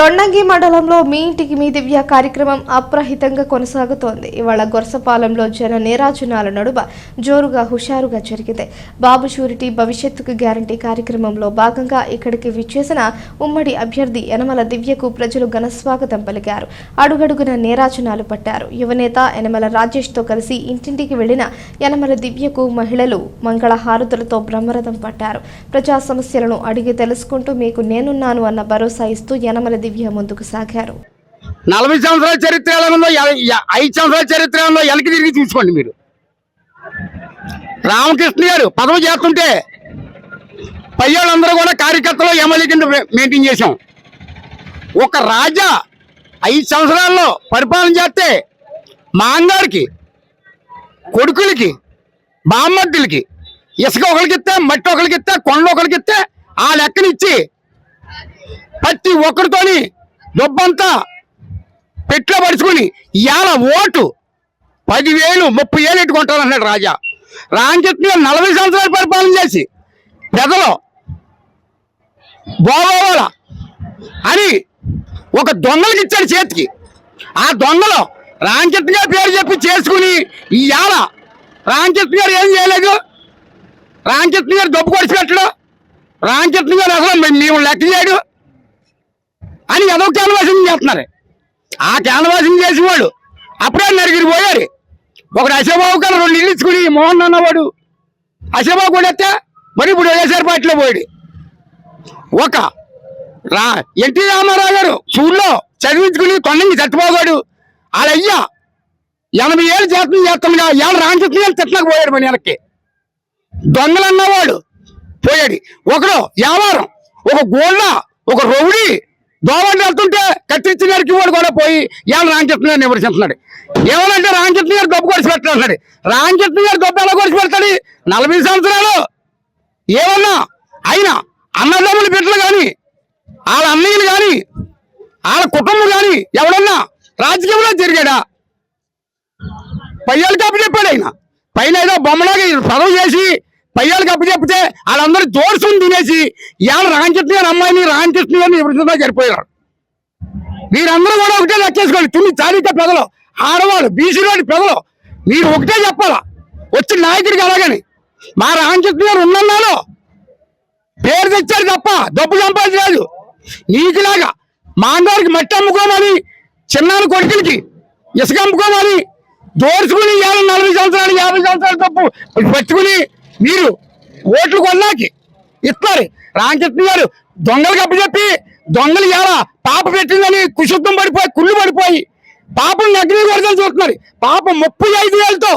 తొండంగి మండలంలో మీ ఇంటికి మీ దివ్య కార్యక్రమం అప్రహితంగా కొనసాగుతోంది. ఇవాళ గొరసపాలెంలో జన నేరాజనాల నడుమ జోరుగా హుషారుగా జరిగింది. బాబు షూరిటీ భవిష్యత్తుకు గ్యారంటీ కార్యక్రమంలో భాగంగా ఇక్కడికి విచ్చేసిన ఉమ్మడి అభ్యర్థి యనమల దివ్యకు ప్రజలు ఘనస్వాగతం పలికారు. అడుగడుగున నేరాజనాలు పట్టారు. యువనేత యనమల రాజేష్తో కలిసి ఇంటింటికి వెళ్ళిన యనమల దివ్యకు మహిళలు మంగళ హారతులతో బ్రహ్మరథం పట్టారు. ప్రజా సమస్యలను అడిగి తెలుసుకుంటూ మీకు నేనున్నాను అన్న భరోసా ఇస్తూ యనమల దివ్య ముందుకు సాగారు. నలభై సంవత్సరాల చరిత్ర ఉందో ఐదు సంవత్సరాల చరిత్ర ఉందో వెనక్కి తిరిగి చూసుకోండి మీరు. రామకృష్ణ గారు పదవి చేస్తుంటే పయ్యాళ్ళందరూ కూడా కార్యకర్తలు ఎమ్మెల్యే కింద మెయింటైన్ చేశాం. ఒక రాజా ఐదు సంవత్సరాల్లో పరిపాలన చేస్తే మా అంగారికి కొడుకులకి బామ్మద్దులకి ఇసుక ఒకరికి ఇస్తే మట్టి ఒకరికి ఇస్తే కొండ ఒకరికి ఇస్తే ఆ లెక్కనిచ్చి ప్రతి ఒక్కరితోని డబ్బంతా పెట్లో పడుచుకుని ఇవాళ ఓటు పదివేలు ముప్పై ఏళ్ళు ఎట్టుకుంటారు అన్నాడు రాజా రామకృష్ణ నలభై సంవత్సరాలు పరిపాలన చేసి పెదలో బోబోవాల అని ఒక దొంగలకి ఇచ్చాడు చేతికి. ఆ దొంగలో రామకృష్ణ గారి పేరు చెప్పి చేసుకుని ఇవాళ రామకృష్ణ గారు ఏం చేయలేదు? రామకృష్ణ గారు డబ్బు కొడిచి పెట్టడు గారు అసలు మేము లెక్క చేయడు. కానీ ఏదో క్యాన్వాసింగ్ చేస్తున్నారు. ఆ క్యాన్వాసింగ్ చేసేవాడు అప్పుడే నరిగిరి పోయారు. ఒకడు అశోబాబు గారు రెండు ఇల్లు ఇచ్చుకుని మోహన్ అన్నవాడు. అశోబాబు కూడా ఎత్తే మరి ఇప్పుడు వైఎస్ఆర్ పార్టీలో పోయాడు. ఒక రా ఎన్టీ రామారావు గారు స్కూల్లో చదివించుకుని తొండంగి చచ్చిపోగాడు. వాళ్ళయ్యా ఎనభై ఏళ్ళు చేతం చేస్తుండగా ఏళ్ళు రాంచుకుని గారు పోయాడు మన వెనక్కి. దొంగలు అన్నవాడు పోయాడు. ఒకడు వ్యాపారం ఒక గోళ్ళ ఒక రౌడీ దోవడి వెళ్తుంటే కత్తిరించి గారికి వాడు కూడా పోయి ఇవాళ రామకృష్ణ గారిని విమర్శిస్తున్నాడు. ఏమనంటే రామకృష్ణ గారు దెబ్బ కొడిచి పెట్టాడు రామకృష్ణ గారు గొప్ప ఎలా కొడిచి పెడతాడు? నలభై సంవత్సరాలు. ఏమన్నా? అయినా అన్నదమ్ముల బిడ్డలు కానీ వాళ్ళ అన్నయ్యలు కానీ వాళ్ళ కుటుంబం కానీ ఎవడన్నా రాజకీయంలో తిరిగాడా పయ్యాలకి అప్పు చెప్పాడు ఆయన. పైన ఏదో బొమ్మలాగా పదవి చేసి పయ్యాలకి అప్పు చెప్తే వాళ్ళందరూ దోర్సుని తినేసి ఇవాళ రామకృష్ణ గారు అమ్మాయిని రామకృష్ణ గారిని విభజనగా చనిపోయారు మీరందరూ కూడా ఒకటే లెక్కేసుకోండి. తుని చారిత పెదలు ఆడవాళ్ళు బీసీలోని పెదలు మీరు ఒకటే చెప్పాలా? వచ్చిన నాయకుడికి అలాగని మా రామకృష్ణ గారు ఉన్నన్నాను పేరు తెచ్చారు తప్ప డబ్బు సంపాదించలేదు. నీకులాగా మాంగారికి మట్టి అమ్ముకోమని చిన్నాన్న కొడుకులకి ఇసుక అమ్ముకోమని దోర్చుకుని యాభై నలభై సంవత్సరాలు యాభై సంవత్సరాలు తప్పు పెట్టుకుని మీరు ఓట్లు కొన్నాకి ఇస్తారు రామకృష్ణ గారు దొంగలకు అప్పచెప్పి దొంగలు ఎలా పాప పెట్టిందని కుశుద్ధం పడిపోయి కుళ్ళు పడిపోయి. పాపం నగ్ని కొడదని చూస్తున్నారు. పాపం ముప్పై ఐదు వేలతో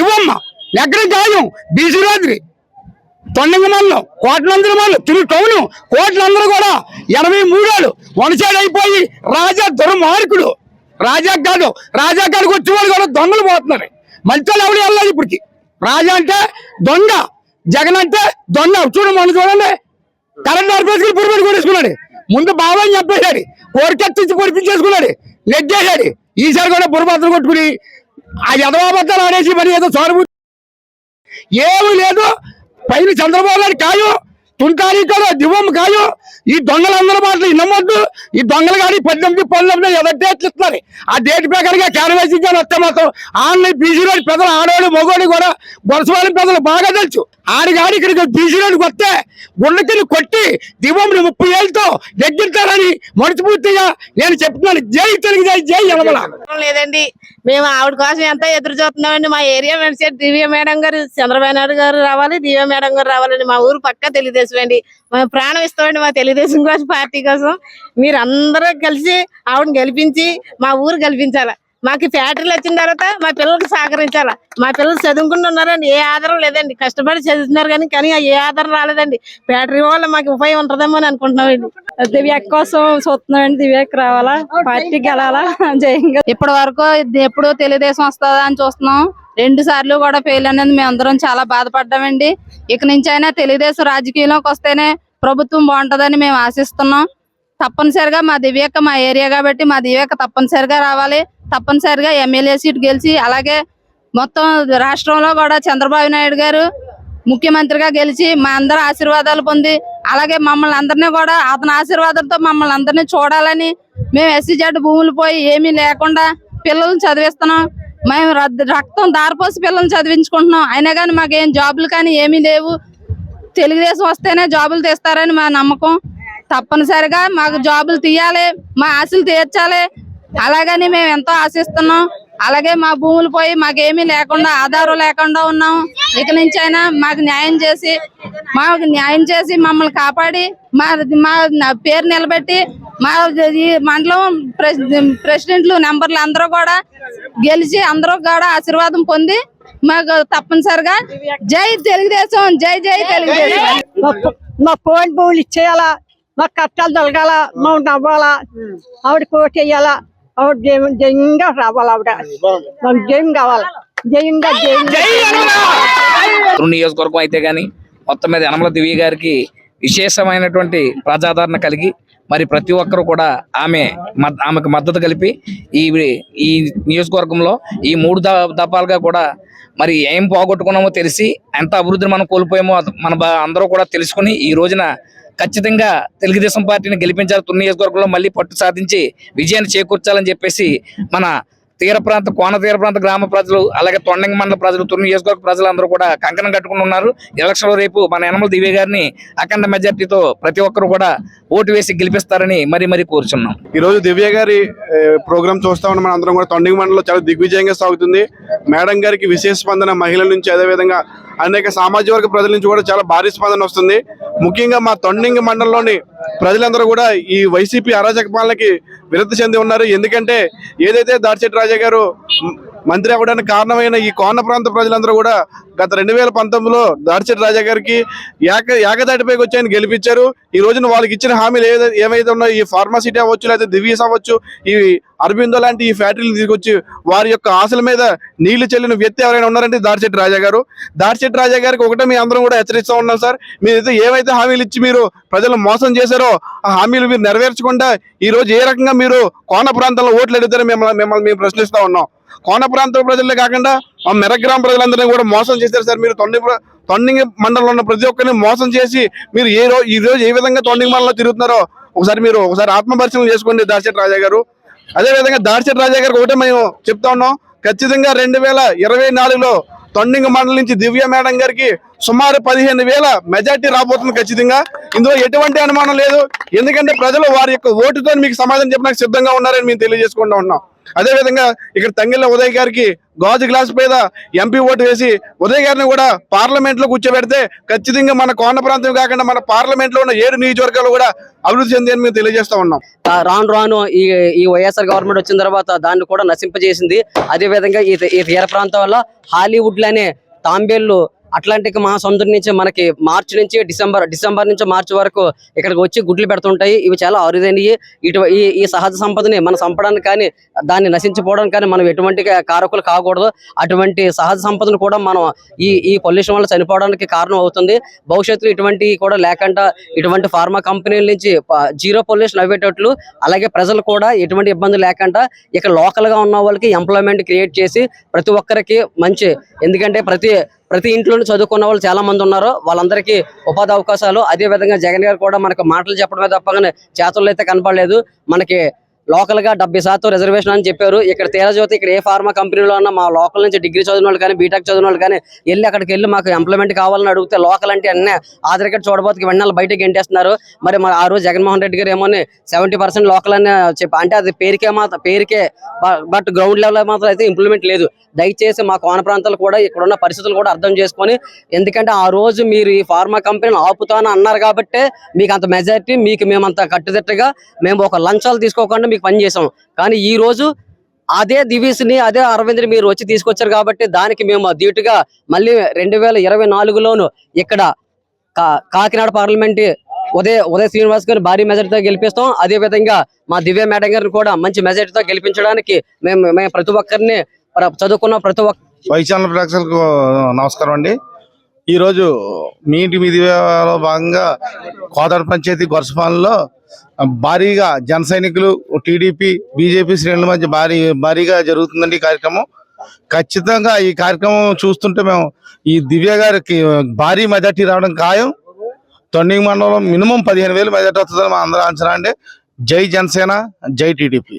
ఇవ్వమ్మ. నగ్న గాయం బీసీ రాత్రి. తొండంగి మండలం కోట్లందరి మండలం తిరుగు టౌన్. కోట్లందరూ కూడా ఎనభై మూడేళ్ళు వనసైడ్ అయిపోయి రాజా దుర్మార్కుడు రాజా కాదు రాజా కాడికి వచ్చేవాడు కూడా దొంగలు పోతున్నారు. మంచి ఎవరు వెళ్ళాలి ఇప్పటికి? రాజా అంటే దొంగ. జగన్ అంటే దొంగ. చూడు మొన్న చూడండి. కరెంట్ ఆర్పేసుకుని పురుగు కొట్టేసుకున్నాడు. ముందు బాబాయ్ చెప్పేశాడు. కోరికెత్తించి పొడిపించేసుకున్నాడు నెగ్గేశాడు. ఈసారి కూడా బుర్రబద్దలు కొట్టుకుని ఆ యదవాబద్దాలు ఆడేసి మరి ఏదో సానుభూతి ఏమీ లేదు. పైన చంద్రబాబు నాయుడు కాయో తుంటారి కదా దివం కాదు. ఈ దొంగలందరి మాటలు నమ్మొద్దు ఈ దొంగలు కానీ పద్దెనిమిది పన్నెండు ఏదో డేట్లు ఇస్తున్నారు. ఆ డేట్ ప్రకారంగా క్యాన్వాసింగ్ కానీ వస్తే మాత్రం. ఆన్లైన్ బీసీ రోడ్ పెద్దలు ఆడవాడు మగవాడు కూడా బొరసవాళ్ళ పెద్దలు బాగా తెలుసు. ఆడిగాడి ఇక్కడికి బీసీ రోడ్కి వస్తే గుండెకిని కొట్టి దివంని ముప్పై ఏళ్ళతో నెగ్గిస్తారని మనస్ఫూర్తిగా నేను చెప్తున్నాను. జై తెలుగు జై జై యనమల. లేదండి. మేము ఆవిడ కోసం ఎంత ఎదురు చూస్తున్నామండి. మా ఏరియా మేడం దివ్య మేడం గారు చంద్రబాబు నాయుడు గారు రావాలి దివ్య మేడం గారు రావాలండి. మా ఊరు పక్క తెలుగుదేశం అండి మేము ప్రాణం ఇస్తామండి మా తెలుగుదేశం కోసం పార్టీ కోసం. మీరు అందరూ కలిసి ఆవిడని గెలిపించి మా ఊరు గెలిపించాలి. మాకు ఫ్యాక్టరీలు వచ్చిన తర్వాత మా పిల్లలకు సహకరించాలి. మా పిల్లలు చదువుకుంటున్నారండి ఏ ఆధారం లేదండి. కష్టపడి చదువుతున్నారు కానీ కానీ ఏ ఆధారం రాలేదండి. ఫ్యాక్టరీ వల్ల మాకు ఉపయోగం ఉంటుందేమో అని అనుకుంటున్నామండి దివ్య కోసం చూస్తున్నామండి. దివ్యకి రావాలా? పార్టీకి వెళ్ళాలా? జయంగా ఇప్పటి వరకు ఎప్పుడు తెలుగుదేశం వస్తుందా అని చూస్తున్నాం. రెండు సార్లు కూడా ఫెయిల్ అనేది మేము అందరం చాలా బాధపడ్డామండి. ఇక నుంచి అయినా తెలుగుదేశం రాజకీయంలోకి వస్తేనే ప్రభుత్వం బాగుంటుందని మేము ఆశిస్తున్నాం. తప్పనిసరిగా మా దివ్యక మా ఏరియా కాబట్టి మా దివ్యక తప్పనిసరిగా రావాలి. తప్పనిసరిగా ఎమ్మెల్యే సీట్ గెలిచి అలాగే మొత్తం రాష్ట్రంలో కూడా చంద్రబాబు నాయుడు గారు ముఖ్యమంత్రిగా గెలిచి మా అందరి ఆశీర్వాదాలు పొంది అలాగే మమ్మల్ని అందరినీ కూడా అతని ఆశీర్వాదంతో మమ్మల్ని అందరినీ చూడాలని మేము ఎస్సీ జెడ్ భూములు పోయి ఏమీ లేకుండా పిల్లల్ని చదివిస్తున్నాం. మేము రక్తం దారిపోసి పిల్లల్ని చదివించుకుంటున్నాం. అయినా కానీ మాకేం జాబులు కానీ ఏమీ లేవు. తెలుగుదేశం వస్తేనే జాబులు తీస్తారని మా నమ్మకం. తప్పనిసరిగా మాకు జాబులు తీయాలి మా ఆశలు తీర్చాలి. అలాగని మేము ఎంతో ఆశిస్తున్నాం. అలాగే మా భూములు పోయి మాకేమీ లేకుండా ఆధారం లేకుండా ఉన్నాం. ఇక నుంచి అయినా మాకు న్యాయం చేసి మాకు న్యాయం చేసి మమ్మల్ని కాపాడి మా మా పేరు నిలబెట్టి మా ఈ మండలం ప్రెసి- ప్రెసిడెంట్లు నెంబర్లు అందరూ కూడా గెలిచి అందరూ కూడా ఆశీర్వాదం పొంది మాకు తప్పనిసరిగా జై తెలుగుదేశం జై జై తెలుగుదేశం. మా పోయిన భూములు ఇచ్చేయాలా? మా కష్టాలు తొలగాల? మా నవ్వాలా ఆవిడ కోటి వేయాలా ఆవిడ జయం జయంగా రావాలి ఆవిడ? మాకు జయం కావాలా? జయంగా జయంగా నియోజకవర్గం అయితే గాని మొత్తం మీద యనమల దివ్య గారికి విశేషమైనటువంటి ప్రజాదరణ కలిగి మరి ప్రతి ఒక్కరు కూడా ఆమె ఆమెకు మద్దతు కలిపి ఈ ఈ నియోజకవర్గంలో ఈ మూడు ద- దఫాలుగా కూడా మరి ఏం పోగొట్టుకున్నామో తెలిసి ఎంత అభివృద్ధిని మనం కోల్పోయామో మన అందరూ కూడా తెలుసుకుని ఈ రోజున ఖచ్చితంగా తెలుగుదేశం పార్టీని గెలిపించాలి తుని నియోజకవర్గంలో మళ్ళీ పట్టు సాధించి విజయాన్ని చేకూర్చాలని చెప్పేసి మన తీర ప్రాంత కోన తీర ప్రాంత గ్రామ ప్రజలు అలాగే తొండంగి మండల ప్రజలు తుని నియోజకవర్గ ప్రజలందరూ కూడా కంకణం కట్టుకుని ఉన్నారు. ఎలక్షన్ రేపు మన యనమల దివ్య గారిని అఖండ మెజార్టీతో ప్రతి ఒక్కరు కూడా ఓటు వేసి గెలిపిస్తారని మరి మరి కోరుచున్నాం. ఈ రోజు దివ్య గారి ప్రోగ్రామ్ చూస్తా ఉన్నాం. మన అందరం కూడా తొండంగి మండలంలో చాలా దిగ్విజయంగా సాగుతుంది. మేడం గారికి విశేష స్పందన మహిళల నుంచి అదేవిధంగా అనేక సామాజిక వర్గ ప్రజల నుంచి కూడా చాలా భారీ స్పందన వస్తుంది. ముఖ్యంగా మా తొండంగి మండలంలోని ప్రజలందరూ కూడా ఈ వైసీపీ అరాచక పాలనకి విరక్తి చెంది ఉన్నారు. ఎందుకంటే ఏదైతే దాడిచెట్టి రాజా గారు మంత్రి అవ్వడానికి కారణమైన ఈ కోన ప్రాంత ప్రజలందరూ కూడా గత రెండు వేల పంతొమ్మిదిలో దాడిచెట్టి రాజా గారికి ఏక ఏకదాటిపైకి వచ్చి ఆయన గెలిపించారు. ఈ రోజున వాళ్ళకి ఇచ్చిన హామీలు ఏదైతే ఏమైతే ఉన్నాయో ఈ ఫార్మాసిటీ అవ్వచ్చు లేదా దివ్యస్ అవ్వచ్చు ఈ అరబిందో లాంటి ఈ ఫ్యాక్టరీలు తీసుకొచ్చి వారి యొక్క ఆశల మీద నీళ్ళు చెల్లిన వ్యక్తి ఎవరైనా ఉన్నారంటే దాడిచెట్టి రాజా గారు. దాడిచెట్టి రాజా గారికి ఒకటే మీ అందరం కూడా హెచ్చరిస్తూ ఉన్నాం సార్. మీరైతే ఏవైతే హామీలు ఇచ్చి మీరు ప్రజలను మోసం చేశారో ఆ హామీలు మీరు నెరవేర్చకుండా ఈ రోజు ఏ రకంగా మీరు కోన ప్రాంతంలో ఓట్లు అడుగుతారో మిమ్మల్ని మిమ్మల్ని మేము ప్రశ్నిస్తూ ఉన్నాం. కోన ప్రాంత ప్రజలే కాకుండా ఆ మెరగ్రామ ప్రజలందరినీ కూడా మోసం చేశారు సార్. మీరు తొండి తొండింగి మండలంలో ఉన్న ప్రతి ఒక్కరిని మోసం చేసి మీరు ఏ రోజు ఈ రోజు ఏ విధంగా తొండింగి మండలంలో తిరుగుతున్నారో ఒకసారి మీరు ఒకసారి ఆత్మపరిశీలన చేసుకోండి దాడిచెట్టి రాజా గారు. అదే విధంగా రాజా గారికి ఒకటే మేము చెప్తా ఉన్నాం. ఖచ్చితంగా రెండు వేల ఇరవై నాలుగులో తొండింగ మండలం నుంచి దివ్య మేడం గారికి సుమారు పదిహేను వేల మెజార్టీ రాబోతుంది ఖచ్చితంగా. ఇందులో ఎటువంటి అనుమానం లేదు. ఎందుకంటే ప్రజలు వారి యొక్క ఓటుతో మీకు సమాధానం చెప్పడానికి సిద్ధంగా ఉన్నారని మేము తెలియజేసుకుంటూ ఉన్నాం. అదే విధంగా ఇక్కడ తంగిళ్ళ ఉదయ్ గారికి గాజు గ్లాస్ మీద ఎంపీ ఓటు వేసి ఉదయ్ గారిని కూడా పార్లమెంట్లో కూర్చోబెడితే ఖచ్చితంగా మన కోన ప్రాంతం కాకుండా మన పార్లమెంట్లో ఉన్న ఏడు నియోజకవర్గాలు కూడా అభివృద్ధి చెందని మేము తెలియజేస్తా ఉన్నాం. రాను రాను ఈ ఈ వైఎస్ఆర్ గవర్నమెంట్ వచ్చిన తర్వాత దాన్ని కూడా నశింపజేసింది. అదే విధంగా ఈ తీర ప్రాంతం వల్ల హాలీవుడ్ అనే తాంబేళ్ళు అట్లాంటిక్ మహాసముద్రం నుంచి మనకి మార్చి నుంచి డిసెంబర్ డిసెంబర్ నుంచి మార్చి వరకు ఇక్కడికి వచ్చి గుడ్లు పెడుతుంటాయి. ఇవి చాలా అరుదైనవి ఇటు ఈ ఈ సహజ సంపదని మనం చంపడానికి కానీ దాన్ని నశించిపోవడానికి కానీ మనం ఎటువంటి కారకులు కాకూడదు. అటువంటి సహజ సంపదను కూడా మనం ఈ ఈ పొల్యూషన్ వల్ల చనిపోవడానికి కారణం అవుతుంది. భవిష్యత్తులో ఇటువంటి కూడా లేకుండా ఇటువంటి ఫార్మా కంపెనీల నుంచి జీరో పొల్యూషన్ అవ్వేటట్లు అలాగే ప్రజలు కూడా ఎటువంటి ఇబ్బంది లేకుండా ఇక్కడ లోకల్గా ఉన్న వాళ్ళకి ఎంప్లాయ్మెంట్ క్రియేట్ చేసి ప్రతి ఒక్కరికి మంచి ఎందుకంటే ప్రతి ప్రతి ఇంట్లోనూ చదువుకున్న వాళ్ళు చాలా మంది ఉన్నారు. వాళ్ళందరికీ ఉపాధి అవకాశాలు. అదే విధంగా జగన్ గారు కూడా మనకు మాటలు చెప్పడమే తప్పగానే చేతుల్లో అయితే కనపడలేదు. మనకి లోకల్గా డెబ్బై శాతం రిజర్వేషన్ అని చెప్పారు. ఇక్కడ తీరజ్యోతి ఇక్కడ ఏ ఫార్మా కంపెనీలో ఉన్న మా లోకల్ నుంచి డిగ్రీ చదివిన వాళ్ళు కానీ బీటెక్ చదివిన వాళ్ళు కానీ వెళ్ళి అక్కడికి వెళ్ళి మాకు ఎంప్లాయ్మెంట్ కావాలని అడిగితే లోకల్ అంటే అన్నీ ఆధార్ కార్డు చూడబోతుకి వెన్నాళ్ళు బయటకు గెంటేస్తున్నారు. మరి మరి ఆ రోజు జగన్మోహన్ రెడ్డి గారు ఏమో సెవెంటీ పర్సెంట్ లోకల్ అని చెప్పి అంటే అది పేరుకే మాత్రం పేరుకే బట్ గ్రౌండ్ లెవెల్ మాత్రం అయితే ఇంప్లిమెంట్ లేదు. దయచేసి మా కోన ప్రాంతాలు కూడా ఇక్కడ ఉన్న పరిస్థితులు కూడా అర్థం చేసుకొని ఎందుకంటే ఆ రోజు మీరు ఈ ఫార్మా కంపెనీని ఆపుతాను అన్నారు కాబట్టి మీకు అంత మెజారిటీ మీకు మేము అంత కట్టుదిట్టగా మేము ఒక లంచాలు తీసుకోకుండా మీకు పని చేసాం కానీ ఈ రోజు అదే దివీస్ని అదే అరవింద్ని మీరు వచ్చి తీసుకొచ్చారు కాబట్టి దానికి మేము ధీటుగా మళ్ళీ రెండు వేల ఇరవై నాలుగులోను ఇక్కడ కా- కాకినాడ పార్లమెంట్ ఉదయ ఉదయ శ్రీనివాస్ గారు భారీ మెజార్టీతో గెలిపిస్తాం. అదే విధంగా మా దివ్య మేడం గారిని కూడా మంచి మెజార్టీతో గెలిపించడానికి మేము మేము ప్రతి ఒక్కరిని చదువుకున్న ప్రతి ఒక్క వైశాల ప్రేక్షకులకు నమస్కారం అండి. ఈరోజు మీ ఇంటి మీదిలో భాగంగా కోదాడ పంచాయతీ గొరసపాలెంలో భారీగా జన సైనికులు టీడీపీ బీజేపీ శ్రేణుల మధ్య భారీ భారీగా జరుగుతుందండి ఈ కార్యక్రమం. ఖచ్చితంగా ఈ కార్యక్రమం చూస్తుంటే మేము ఈ దివ్య గారికి భారీ మెజార్టీ రావడం ఖాయం. తొండింగ్ మండలం మినిమం పదిహేను వేలు మెజార్టీ వస్తుందని మా అందరూ అంచనా అండి. జై జనసేన జై టీడీపీ.